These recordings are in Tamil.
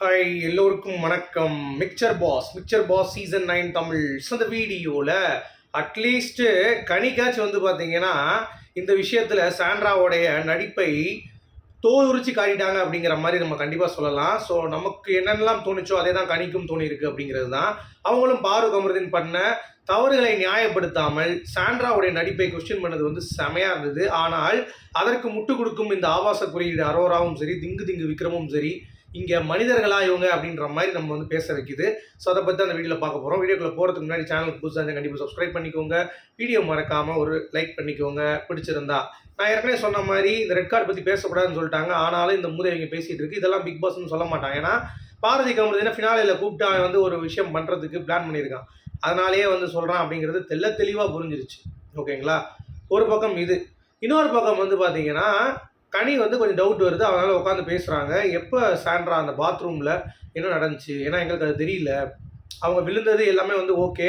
ஹாய் எல்லோருக்கும் வணக்கம். Mixer pass mixer pass season nine Tamil. So இந்த வீடியோவில் அட்லீஸ்ட்டு கனிக்காச்சும் வந்து பார்த்தீங்கன்னா இந்த விஷயத்தில் சாண்ட்ராவோடைய நடிப்பை தோல் உரிச்சு காட்டிட்டாங்க அப்படிங்கிற மாதிரி நம்ம கண்டிப்பாக சொல்லலாம். ஸோ நமக்கு என்னென்னலாம் தோணுச்சோ அதே தான் கணிக்கும் தோணியிருக்கு அப்படிங்கிறது தான் அவங்களும் பாரு கமருதீன் பண்ண தவறுகளை நியாயப்படுத்தாமல் சாண்ட்ராவுடைய நடிப்பை கொஸ்டின் பண்ணது வந்து செமையாக இருந்தது. ஆனால் அதற்கு முட்டு கொடுக்கும் இந்த ஆபாச குறியீடு அரோராவும் சரி திங்கு திங்கு விக்ரமும் சரி இங்கே மனிதர்களா இவங்க அப்படின்ற மாதிரி நம்ம வந்து பேச வைக்குது. ஸோ அதை பற்றி அந்த வீடியோவில் பார்க்க போகிறோம் வீடியோக்குள்ள போகிறதுக்கு முன்னாடி சேனலுக்கு புதுசாக இருந்தால் கண்டிப்பாக சப்ஸ்கிரைப் பண்ணிக்கோங்க. வீடியோ மறக்காமல் ஒரு லைக் பண்ணிக்கோங்க. பிடிச்சிருந்தா. நான் ஏற்கனவே சொன்ன மாதிரி இந்த ரெட் கார்டு பற்றி பேசக்கூடாதுன்னு சொல்லிட்டாங்க. ஆனாலும் இந்த மூதேவிங்க பேசிகிட்டு இருக்கு. இதெல்லாம் பிக் பாஸ்னு சொல்ல மாட்டாங்க. ஏன்னா பாரதி கமருதினா ஃபினாலையில் கூப்பிட்டு அவன் வந்து ஒரு விஷயம் பண்ணுறதுக்கு பிளான் பண்ணியிருக்கான். அதனாலேயே வந்து சொல்கிறான் அப்படிங்கிறது தெல்ல தெளிவாக புரிஞ்சிருச்சு. ஓகேங்களா? ஒரு பக்கம் இது. இன்னொரு பக்கம் வந்து பார்த்தீங்கன்னா கனி வந்து கொஞ்சம் டவுட் வருது. அதனால உட்காந்து பேசுகிறாங்க எப்போ சாண்ட்ரா அந்த பாத்ரூமில் என்ன நடந்துச்சு? ஏன்னா எங்களுக்கு அது தெரியல. அவங்க விழுந்தது எல்லாமே வந்து ஓகே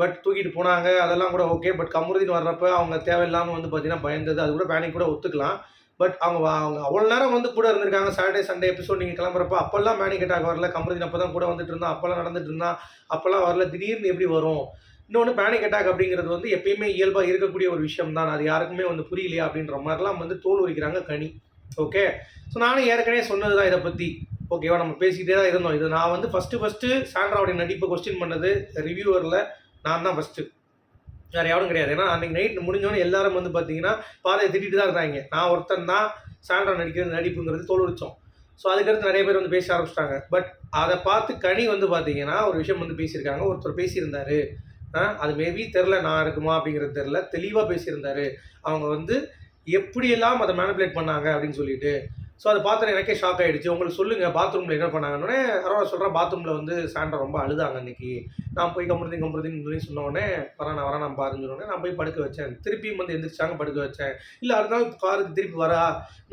பட் தூக்கிட்டு போனாங்க. அதெல்லாம் கூட ஓகே பட் கமருதீன் வர்றப்ப அவங்க தேவையில்லாமல் வந்து பார்த்தீங்கன்னா பயந்தது. அது கூட பேனிக் கூட ஒத்துக்கலாம். பட் அவங்க அவங்க அவ்வளோ நேரம் வந்து கூட இருந்திருக்காங்க. சாட்டர்டே சண்டே எபிசோட் நீங்கள் கிளம்புறப்ப அப்போல்லாம் மேனிக் அட்டாக் வரல. கமருதீன் அப்போ தான் கூட வந்துட்டு இருந்தான். அப்போல்லாம் நடந்துட்டு இருந்தான். அப்போல்லாம் வரல. திடீர்னு எப்படி வரும்? இன்னொன்று பேனிக் அட்டாக் அப்படிங்கிறது வந்து எப்பயுமே இயல்பாக இருக்கக்கூடிய ஒரு விஷயம் தான் அது யாருக்குமே வந்து புரியலையா அப்படின்ற மாதிரிலாம் வந்து தோல் உரிக்கிறாங்க கனி. ஓகே ஸோ நானும் ஏற்கனவே சொன்னது தான் இதை பற்றி ஓகேவா நம்ம பேசிக்கிட்டே தான் இருந்தோம். இது நான் வந்து ஃபஸ்ட்டு ஃபஸ்ட்டு சாண்ட்ராவுடைய நடிப்பை கொஸ்டின் பண்ணது ரிவ்யூவரில் நான் தான் ஃபஸ்ட்டு வேறு யாரும் கிடையாது. ஏன்னா அன்றைக்கி நைட் முடிஞ்சோடனே எல்லாரும் வந்து பார்த்தீங்கன்னா பாதையை திட்டிட்டு தான் இருந்தாங்க. நான் ஒருத்தன் தான் சாண்ட்ரா நடிக்கிறது நடிப்புங்கிறது தோல் உரிச்சோம். ஸோ அதுக்கடுத்து நிறைய பேர் வந்து பேச ஆரம்பிச்சிட்டாங்க. பட் அதை பார்த்து கனி வந்து பார்த்தீங்கன்னா ஒரு விஷயம் வந்து பேசியிருக்காங்க. ஒருத்தர் பேசியிருந்தாரு. அது மேபி தெரில நான் இருக்குமா அப்படிங்கிறது தெரில தெளிவாக பேசியிருந்தாரு. அவங்க வந்து எப்படியெல்லாம் அதை மேனிப்புலேட் பண்ணாங்க அப்படின்னு சொல்லிட்டு ஸோ அதை பார்த்து எனக்கே ஷாக் ஆகிடுச்சு உங்களுக்கு சொல்லுங்கள் பாத்ரூமில் என்ன பண்ணாங்கன்னே யாரோ சொல்கிறேன் பாத்ரூமில் வந்து சாண்டா ரொம்ப அழுதாங்க அன்றைக்கி நான் போய் கம்புறதி கம்புறதின்னு சொல்லி சொன்னோடனே வரேன் நான் வரேன் நான் பாருன்னு சொன்னோடனே நான் போய் படுக்க வச்சேன். திருப்பியும் வந்து எந்திரிச்சாங்க படுக்க வச்சேன். இல்லை அடுத்த நாள் காருக்கு திருப்பி வரா.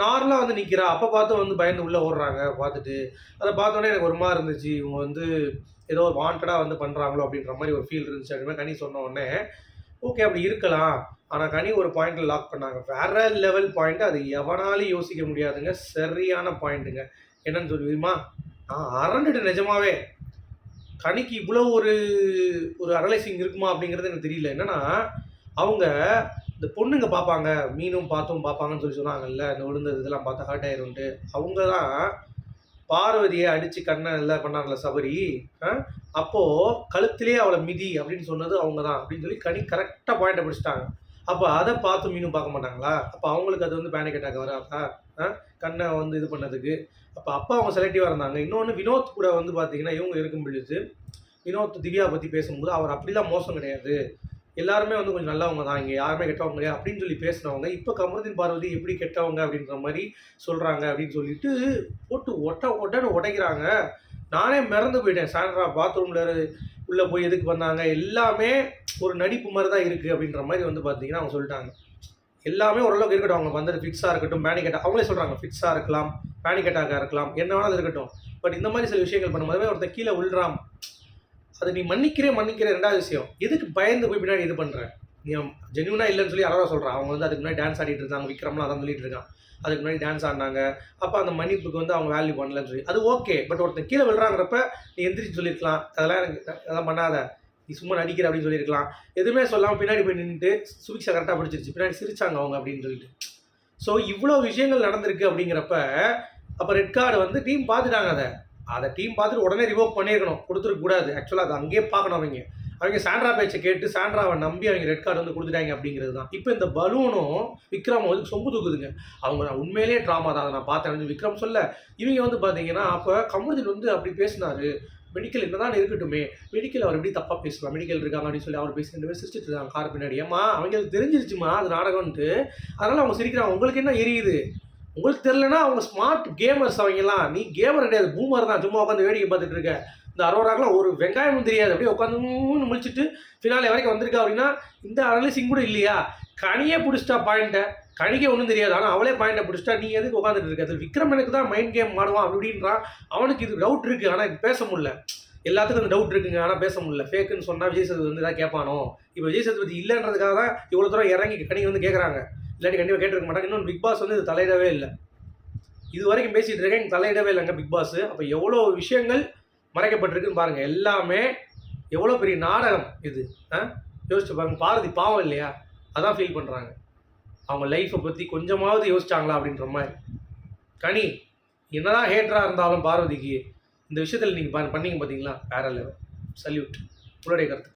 நார்மலாக வந்து நிற்கிறா அப்போ பார்த்து வந்து பயந்து உள்ளே ஓடுறாங்க பார்த்துட்டு. அதை பார்த்தோன்னே எனக்கு ஒரு மாதிரி இருந்துச்சு. இவங்க வந்து ஏதோ வாண்டடாக வந்து பண்ணுறாங்களோ அப்படின்ற மாதிரி ஒரு ஃபீல் இருந்துச்சு. அப்படின்னா கனி சொன்ன உடனே ஓகே அப்படி இருக்கலாம். ஆனால் கனி ஒரு பாயிண்ட்டில் லாக் பண்ணாங்க. வேற லெவல் பாயிண்ட் அது எவனாலும் யோசிக்க முடியாதுங்க. சரியான பாயிண்ட்டுங்க என்னன்னு சொல்லுவீமா நான் அரண்டுட்டு நிஜமாவே. கனிக்கு இவ்வளோ ஒரு ஒரு அனலைசிங் இருக்குமா அப்படிங்கிறது எனக்கு தெரியல. என்னன்னா அவங்க இந்த பொண்ணுங்க பார்ப்பாங்க. மீனும் பார்த்தும் பார்ப்பாங்கன்னு சொல்லி சொன்னாங்கல்ல இந்த விழுந்தது இதெல்லாம் பார்த்தா ஹர்ட் ஆயிரும்ட்டு அவங்க தான் பார்வதியை அடித்து கண்ணை எல்லாம் பண்ணாங்களே சபரி ஆ? அப்போ கழுத்திலே அவளை மிதி அப்படின்னு சொன்னது அவங்க தான் அப்படின்னு சொல்லி கனி கரெக்டாக பாயிண்ட்டை பிடிச்சிட்டாங்க. அப்போ அதை பார்த்து மீனும் பார்க்க மாட்டாங்களா? அப்போ அவங்களுக்கு அது வந்து பேனிக் அட்டாக் வராதா? ஆ? கண்ணை வந்து இது பண்ணதுக்கு. அப்போ அப்பா அவங்க செலக்டிவாக இருந்தாங்க. இன்னொன்று வினோத் கூட வந்து பார்த்தீங்கன்னா இவங்க இருக்கும் பொழுது வினோத் திவ்யா பற்றி பேசும்போது அவர் அப்படிலாம் மோசம் கிடையாது. எல்லாருமே வந்து கொஞ்சம் நல்லவங்க தான் இங்கே யாருமே கெட்டவங்க கிடையாது அப்படின்னு சொல்லி பேசினவங்க இப்போ கமருதீன் பார்வதி எப்படி கெட்டவங்க அப்படின்ற மாதிரி சொல்கிறாங்க அப்படின்னு சொல்லிட்டு போட்டு ஒட்ட ஒட்டன்னு உடைக்கிறாங்க நானே மறந்து போயிட்டேன். சாண்ட்ரா பாத்ரூமில் உள்ளே போய் எதுக்கு வந்தாங்க? எல்லாமே ஒரு நடிப்பு மாதிரி தான் இருக்குது அப்படின்ற மாதிரி வந்து பார்த்தீங்கன்னா அவங்க சொல்லிட்டாங்க. எல்லாமே ஓரளவுக்கு இருக்கட்டும். அவங்க வந்தது ஃபிக்ஸாக இருக்கட்டும். பேனிக் அட்டாக் அவங்களே சொல்கிறாங்க ஃபிக்ஸாக இருக்கலாம் பேனிக் அட்டாக்காக இருக்கலாம் என்ன வேணாலும் இருக்கட்டும். பட் இந்த மாதிரி சில விஷயங்கள் பண்ணும்போது ஒருத்தர் கீழே விழுறான். அது நீ மன்னிக்கிறே மன்னிக்கிற ரெண்டாவது விஷயம். எதுக்கு பயந்து போய் பின்னாடி இது பண்ணுற நீ ஜென்யூனாக இல்லைன்னு சொல்லி யாரோ சொல்கிறான் அவங்க வந்து அதுக்கு முன்னாடி டான்ஸ் ஆடிட்டு இருந்தாங்க. விக்ரம்லாம் அதான் சொல்லிட்டு இருக்கான். அதுக்கு முன்னாடி டான்ஸ் ஆடினாங்க. அப்போ அந்த மன்னிப்புக்கு வந்து அவங்க வேல்யூ பண்ணலன்னு சொல்லி. அது ஓகே பட் ஒருத்தன் கீழே விழுறாங்கிறப்ப நீ எந்திரிச்சு சொல்லியிருக்கலாம் அதெல்லாம் எனக்கு அதெல்லாம் பண்ணாத. நீ சும்மா நடிக்கிற அப்படின்னு சொல்லியிருக்கலாம் எதுவுமே சொல்லாமல் பின்னாடி போய் நின்றுட்டு சுபிக்ஷா கரெக்டாக பிடிச்சிருச்சு. பின்னாடி சிரிச்சாங்க அவங்க அப்படின்னு சொல்லிட்டு. ஸோ இவ்வளோ விஷயங்கள் நடந்திருக்கு அப்படிங்கிறப்ப அப்போ ரெட் கார்டு வந்து டீம் பார்த்துட்டாங்க அதை. அதை டீம் பார்த்துட்டு உடனே ரிவோக் பண்ணியிருக்கணும். கொடுத்துருக்க கூடாது. ஆக்சுவலாக அதை அங்கேயே பார்க்கணும் அவங்க. அவங்க சாண்ட்ரா பேச்சை கேட்டு சாண்ட்ராவை நம்பி அவங்க ரெட் கார்டு வந்து கொடுத்துட்டாங்க அப்படிங்கிறது தான். இப்போ இந்த பலூனும் விக்ரம் வந்து சொம்பு தூக்குதுங்க. அவங்க நான் உண்மையிலேயே ட்ராமா தான். அதை நான் பார்த்தேன் விக்ரம் சொல்ல இவங்க வந்து பார்த்தீங்கன்னா அப்போ கமருதீன் வந்து அப்படி பேசினாரு. மெடிக்கல் என்னதான் இருக்கட்டுமே மெடிக்கல் அவர் எப்படி தப்பாக பேசலாம்? மெடிக்கல் இருக்காங்க அப்படின்னு சொல்லி அவர் பேசி ரெண்டு பேர் சிரிச்சிட்டு இருக்காங்க கார் பின்னாடி. ஏமா அவங்களுக்கு தெரிஞ்சிருச்சுமா அது நாடகம்ன்ட்டு. அதனால அவங்க சிரிக்கிறாங்க. உங்களுக்கு என்ன எரியுது? உங்களுக்கு தெரிலனா அவங்க ஸ்மார்ட் கேமர்ஸ் அவங்கலாம் நீ கேமர் கிடையாது பூமர் தான். சும்மா உட்காந்து வேடிக்கை பார்த்துட்டு இருக்க. இந்த அரோராக்கெலாம் ஒரு வெங்காயமும் தெரியாது. அப்படியே உட்காந்து முடிச்சுட்டு முழிச்சிட்டு ஃபினாலே வரைக்கும் வந்திருக்கா அப்படின்னா இந்த அனலிசிங் கூட இல்லையா? கனியே பிடிச்சிட்டா பாயிண்ட்டை கணிக்க ஒன்றும் தெரியாது. ஆனால் அவளே பாயிண்ட்டை பிடிச்சிட்டா நீ எதுக்கு உட்காந்துட்டு இருக்க? அது விக்ரம் எனக்கு தான் மைண்ட் கேம் ஆடுவான் அப்படின்றான். அவனுக்கு இது டவுட் இருக்குது ஆனால் பேச முடியல. எல்லாத்துக்கும் அந்த டவுட் இருக்குங்க. ஆனால் பேச முடியல. ஃபேக்குன்னு சொன்னால் விஜய் சேதுபதி வந்து தான் கேட்பானோ? இப்போ விஜய் சேதுபதி இல்லைன்றதுக்காக தான் இவ்வளோ தூரம் இறங்கி கணிக்கு வந்து கேட்குறாங்க இல்லாட்டி கண்டிப்பாக கேட்டிருக்க மாட்டாங்க. இன்னொன்று பிக் பாஸ் வந்து இது தலையிடவே இல்லை. இது வரைக்கும் பேசிகிட்டு இருக்கேன் தலையிடவே இல்லைங்க பிக் பாஸ் அப்போ எவ்வளோ விஷயங்கள் மறைக்கப்பட்டிருக்குன்னு பாருங்கள் எல்லாமே எவ்வளோ பெரிய நாடகம் இது. ஆ? யோசிச்சு பாருங்க பாரதி பாவம் இல்லையா? அதான் ஃபீல் பண்ணுறாங்க அவங்க லைஃப்பை பற்றி கொஞ்சமாவது யோசிச்சாங்களா அப்படின்ற மாதிரி. கனி என்னதான் ஹேட்டராக இருந்தாலும் பார்வதிக்கு இந்த விஷயத்தில் நீங்கள் பண்ணீங்க பார்த்தீங்களா வேற லெவல் சல்யூட் உங்களுடைய கருத்து.